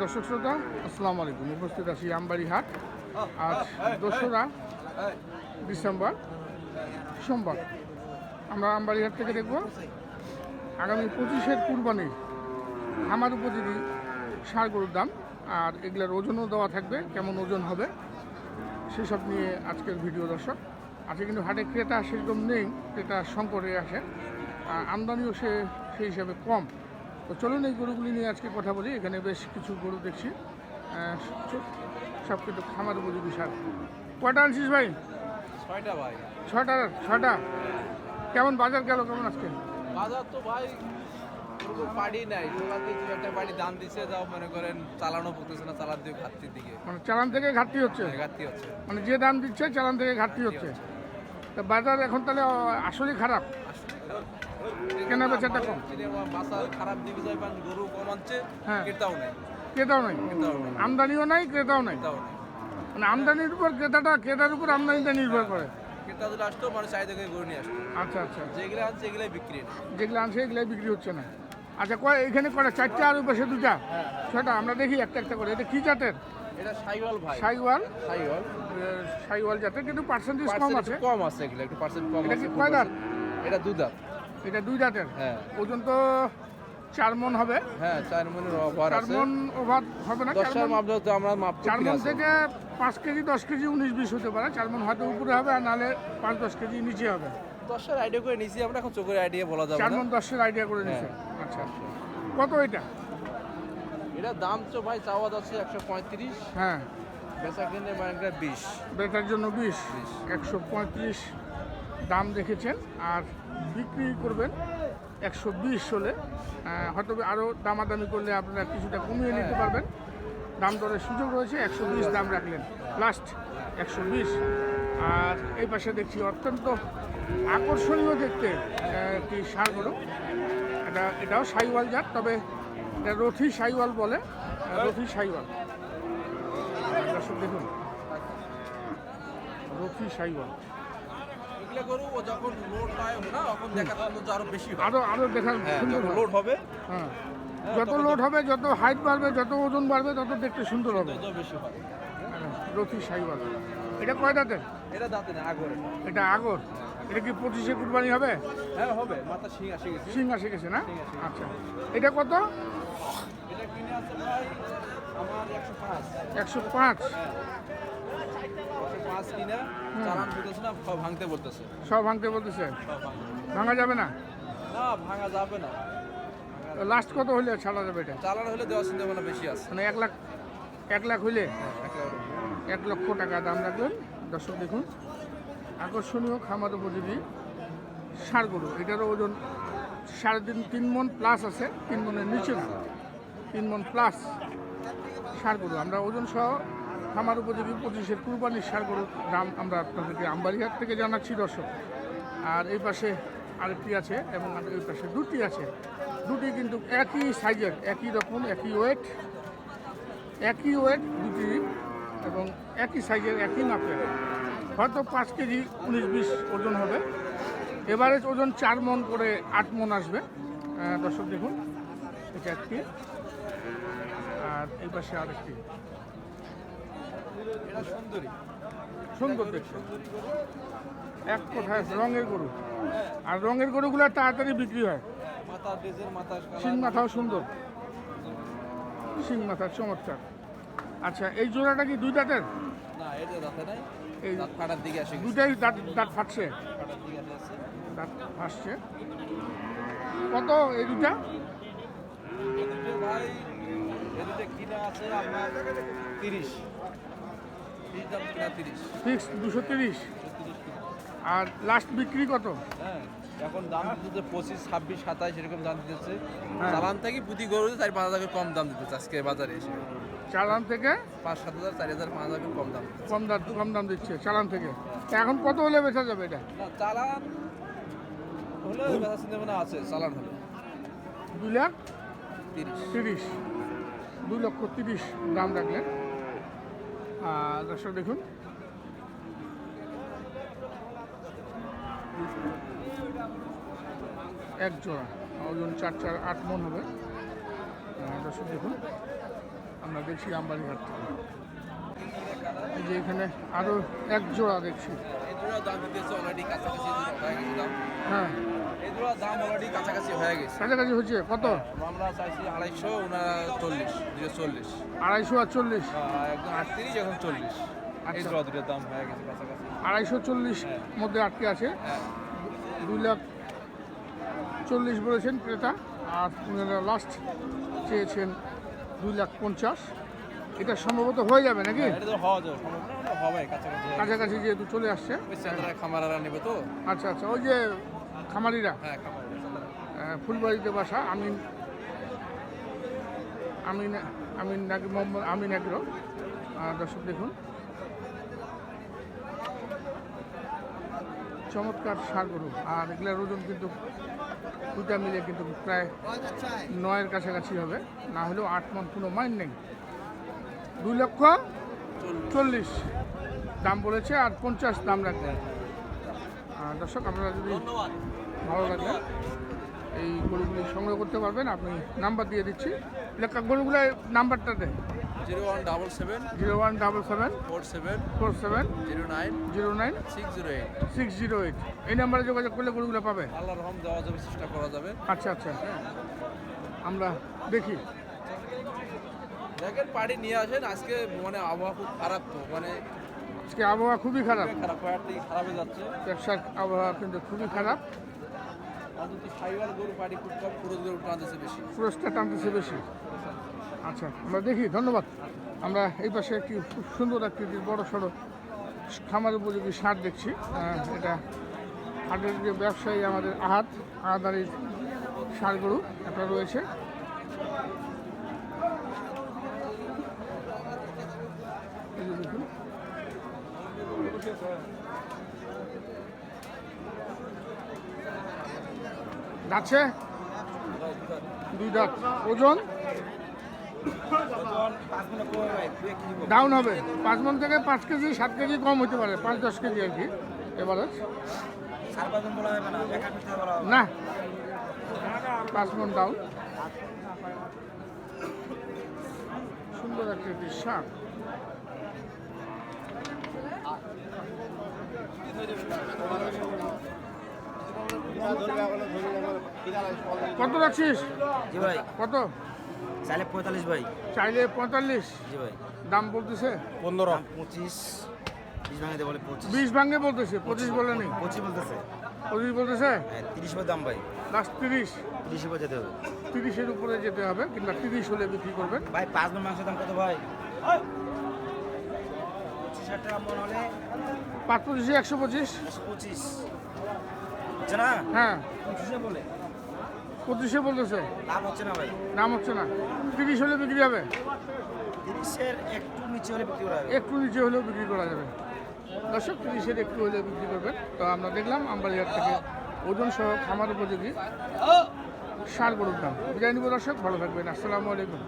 দর্শক শ্রোতা, আসসালামু আলাইকুম। উপস্থিত আছি আমবাড়ি হাট আজ দোসরা ডিসেম্বর, সোমবার। আমরা আমবাড়ি হাট থেকে দেখব আগামী পঁচিশের কুরবানির আমার উপযোগী সার গরুর দাম আর এগুলোর ওজনও দেওয়া থাকবে, কেমন ওজন হবে, সেসব নিয়ে আজকের ভিডিও দর্শক। আজকে কিন্তু হাটে ক্রেতা সেরকম নেই, ক্রেতা সংকটে আসে আমদানিও সে সেই হিসাবে কম। তো চলুন এই গরুগুলি নিয়ে আজকে কথা বলি। এখানে বেশ কিছু গরু দেখছি। সব কিন্তু খামার উপযোগী সার। কয়টা আনছিস ভাই? ছয়টা ভাই। ছটা ছটা কেমন বাজার গেল কেমন আজকে? বাজার তো ভাই বাড়ি নাই। একটা বাড়ি দাম দিছে যাও মনে করেন চালানো পড়তেছে না চালান দিয়ে ঘাটতির দিকে। মানে চালান থেকে ঘাটতি হচ্ছে? ঘাটতি হচ্ছে। মানে যে দাম দিচ্ছে চালান থেকে ঘাটতি হচ্ছে। তো বাজার এখন তাহলে আসলেই খারাপ। কেনা বেচাটা কম? কমাচ্ছে হ্যাঁ। ক্রেতাও নেই। ক্রেতাও নাই আমদানিও নাই, ক্রেতাও নাই। মানে আমদানির উপর ক্রেতাটা, ক্রেতার উপর আমদানিটা নির্ভর করে। ক্রেতা নিয়ে আচ্ছা আচ্ছা। যেগুলো আনছে বিক্রি যেগুলো আনছে বিক্রি হচ্ছে না। আচ্ছা কয়, এখানে আর দুটা? আমরা দেখি একটা একটা করে। এটা কি জাতের? এটা সাইওয়াল। ভাই সাইওয়াল সাইওয়াল সাইওয়াল জাতের, কিন্তু পার্সেন্টেজ কম আছে। কম আছে এগুলো একটু পার্সেন্ট কম আছে কয়? এটা দু দাঁত? এটা দুই জাতের হ্যাঁ। ওজন তো চার মন হবে। হ্যাঁ চার মনের অভার চার মন ওভার হবে না। চার দশটার মাপ তো আমরা মাপ চার মন থেকে পাঁচ কেজি দশ কেজি উনিশ বিশ হতে পারে। চার মন হয়তো উপরে হবে আর নাহলে পাঁচ দশ কেজি নিচে হবে। দশের আইডিয়া করে নিয়েছি আমরা এখন চোখের আইডিয়া বলা যাবে চার মন দশের আইডিয়া করে নিছে। আচ্ছা। কত এটা? এটা দাম তো ভাই চাওয়া যাচ্ছে একশো পঁয়ত্রিশ। হ্যাঁ। বেচা কিনে মানে বিশ। বেটার জন্য বিশ। একশো পঁয়ত্রিশ। দাম দেখেছেন আর বিক্রি করবেন একশো বিশ হলে। হয়তো আরও দামাদামি করলে আপনারা কিছুটা কমিয়ে নিতে হ্যাঁ। পারবেন। দাম দরের সুযোগ রয়েছে একশো বিশ দাম রাখলেন। লাস্ট একশো বিশ। আর এই পাশে দেখছি অত্যন্ত আকর্ষণীয় দেখতে একটি সার গরু। এটা এটাও সাইওয়াল জাত তবে এটা রথি সাইওয়াল বলে রথি সাইওয়াল। দর্শক দেখুন রথি সাইওয়াল। গরু ও যখন লোড পায় না তখন দেখার আরও বেশি হয় আরও আরও দেখার হ্যাঁ সুন্দর হয়। লোড হবে হ্যাঁ। হ্যাঁ, যত লোড হবে যত হাইট বাড়বে যত ওজন বাড়বে তত দেখতে সুন্দর হবে। বেশি হয় রথি এটা কয় দাঁতের? এটা দাঁতে না আগরে এটা আগর? এটা কি পঁচিশে কুরবানি হবে? হ্যাঁ হবে। মাথা শিং আসে গেছে। সিং আসে গেছে না? আচ্ছা। এটা কত? এটা কিনে আছে ভাই আমার একশো পাঁচ। একশো পাঁচ? পাঁচ কিনে চালান বলতেছে না সব ভাঙতে বলতেছে সব ভাঙতে বলতেছে ভাঙা যাবে না? না ভাঙা যাবে না। লাস্ট কত হলে ছাড়া যাবে এটা? চালান হলে দেওয়ার চিন্তা ভাবনা বেশি আছে। মানে এক লাখ এক লাখ হইলে? এক লক্ষ টাকা দাম রাখলেন দর্শক দেখুন আকর্ষণীয় খামার উপযোগী সার গরু। এটারও ওজন সাড়ে তিন তিন মন প্লাস আছে তিন মনের নিচে না। তিন মন প্লাস সার গরু। আমরা ওজন সহ খামার উপযোগী পঁচিশের কুরবানির সার গরুর দাম আমরা আপনাদেরকে আমবাড়িহাট থেকে জানাচ্ছি, দর্শক। আর এই পাশে আরেকটি আছে এবং এই পাশে দুটি আছে। দুটি কিন্তু একই সাইজের, একই রকম, একই ওয়েট একই ওয়েট দুটি এবং একই সাইজের, একই মাপের। হয়তো পাঁচ কেজি উনিশ বিশ ওজন হবে। এভারেজ ওজন চার মন করে আট মন আসবে। দর্শক দেখুন, এটা একটি। আর এই পাশে আরেকটি। সুন্দরী। সুন্দর দেখতে। এক কথায় রঙের গরু। আর রঙের গরুগুলো তাড়াতাড়ি বিক্রি হয়। শিং মাথাও সুন্দর। শিং মাথা চমৎকার। আচ্ছা এই জোড়াটা কি দুই দাঁতের? এই ফাটার দিকে আসে দুটাই দাঁত দাঁত ফাটছে? দাঁত ফাটছে। কত এই দুটা ভাই কিনা আছে আপনার তিরিশ তিরিশ দাম কিনা তিরিশ ফিক্স দুশো তিরিশ। আর লাস্ট বিক্রি কত? হ্যাঁ এখন দাম দিতেছে পঁচিশ ছাব্বিশ সাতাশ এরকম দাম দিতেছে। হ্যাঁ। চালান থেকে প্রতি গরু চার পাঁচ হাজার কম দাম দিতেছে আজকে বাজারে এসে। চালান থেকে? পাঁচ সাত হাজার চার হাজার পাঁচ হাজার কম দাম কম দাম কম দাম দিচ্ছে চালান থেকে। এখন কত হলে বেচা যাবে এটা? চালান হলে বেচা চিন্তা আছে চালান হলে। দুই লাখ তিরিশ। তিরিশ। দুই লক্ষ তিরিশ দাম রাখলেন। দর্শক দেখুন। এক জোড়া, ওজন চার চার আট মন হবে। দর্শক দেখুন, আমরা দেখছি আমবাড়িঘাট থেকে। এই যে এখানে আরও এক জোড়া দেখছি। এই জোড়া দাম দিতেছে অলরেডি কাছাকাছি হয়ে গেছে দাম হ্যাঁ। এই জোড়া দাম অলরেডি কাছাকাছি হয়ে গেছে। কাছাকাছি হচ্ছে কত? আমরা চাইছি আড়াইশো ওনারা চল্লিশ দুশো চল্লিশ। আড়াইশো আর চল্লিশ? একদম আটত্রিশ এখন চল্লিশ। এই আচ্ছা। দুটোর দাম হয়ে গেছে কাছাকাছি। আড়াইশো চল্লিশ মধ্যে আটকে আছে। হ্যাঁ। দুই লাখ চল্লিশ বলেছেন ক্রেতা আর লাস্ট চেয়েছেন দুই লাখ পঞ্চাশ। এটা সম্ভবত হয়ে যাবে নাকি? হবে কাছাকাছি। কাছাকাছি যেহেতু চলে আসছে। খামারারা নেবে তো। আচ্ছা আচ্ছা ওই যে খামারিরা? হ্যাঁ ফুলবাড়িতে বাসা আমিন আমিন আমিন নাকি মোহাম্মদ আমিন আহ, দর্শক দেখুন। চমৎকার সার গরু। আর এগুলোর ওজন কিন্তু দুটা মিলে কিন্তু প্রায় নয়ের কাছাকাছি হবে। না হলেও আট মন কোনো মাইন নেই। দুই লক্ষ চল্লিশ। দাম বলেছে আর পঞ্চাশ দাম আর দর্শক আপনারা যদি ভালো লাগে এই গরুগুলি সংগ্রহ করতে পারবেন। আপনি নাম্বার দিয়ে দিচ্ছি। লেখা গরুগুলোর নাম্বারটা দেন। Zero one double seven zero one double seven four seven four seven zero nine zero nine six zero eight. Six zero eight. এই নাম্বারে যোগাযোগ করলে গরুগুলো পাবে। আল্লাহ রহম দেওয়া যাবে চেষ্টা করা যাবে। আচ্ছা আচ্ছা। আমরা দেখি। দেখেন পাড়ি নিয়ে আসেন আজকে মানে আবহাওয়া খুব খারাপ তো মানে আজকে আবহাওয়া খুবই খারাপ। খারাপ পাড় থেকে খারাপ যাচ্ছে। ব্যবসার আবহাওয়া কিন্তু খুবই খারাপ। পুরস্কার টানতেছে বেশি। আচ্ছা আমরা দেখি ধন্যবাদ। আমরা এই পাশে একটি খুব সুন্দর আকৃতির বড় সড়ো খামার উপযোগী সার দেখছি। এটা হাটের যে ব্যবসায়ী আমাদের আহাত আহাদারির সার গরু একটা রয়েছে এই যে দেখুন যাচ্ছে দুই দাঁত ওজন? ডাউন হবে। পাঁচ মন থেকে পাঁচ কেজি, সাত কেজি কম হতে পারে। পাঁচ, দশ কেজি আর কি এবারে না। পাঁচ মন ডাউন সুন্দর একটা শাক। কত রাখছিস? জি ভাই। কত? চাইলে পঁয়তাল্লিশ ভাই। চাইলে পঁয়তাল্লিশ। জি ভাই। দাম বলতেছে? পনেরো। পঁচিশ। বিশ ভাঙে বলে পঁচিশ। বিশ ভাঙে বলতেছে পঁচিশ বলে নেই পঁচিশ বলতেছে। পঁচিশ বলতেছে? হ্যাঁ তিরিশ ভাই দাম ভাই। লাস্ট তিরিশ। তিরিশ ভাই যেতে হবে। তিরিশের উপরে যেতে হবে কিংবা তিরিশ হলে বিক্রি করবেন। ভাই পাঁচ মাংসের দাম কত ভাই? হলে পাঁচ পঁচিশে একশো পঁচিশ। পঁচিশ। না হ্যাঁ। পঁচিশে বলে। পঁচিশে বলতেছে। লাভ হচ্ছে না ভাই। দাম হচ্ছে না। তিরিশ হলে বিক্রি হবে। তিরিশের একটু নিচে হলে বিক্রি করা যাবে। একটু নিচে হলেও বিক্রি করা যাবে। দর্শক তিরিশের একটু হলেও বিক্রি করবেন। তো আমরা দেখলাম আমবাড়িহাট থেকে ওজন সহ খামার উপযোগী সার গরুর দাম। বিদায় নিব দর্শক ভালো থাকবেন। আসসালামু আলাইকুম।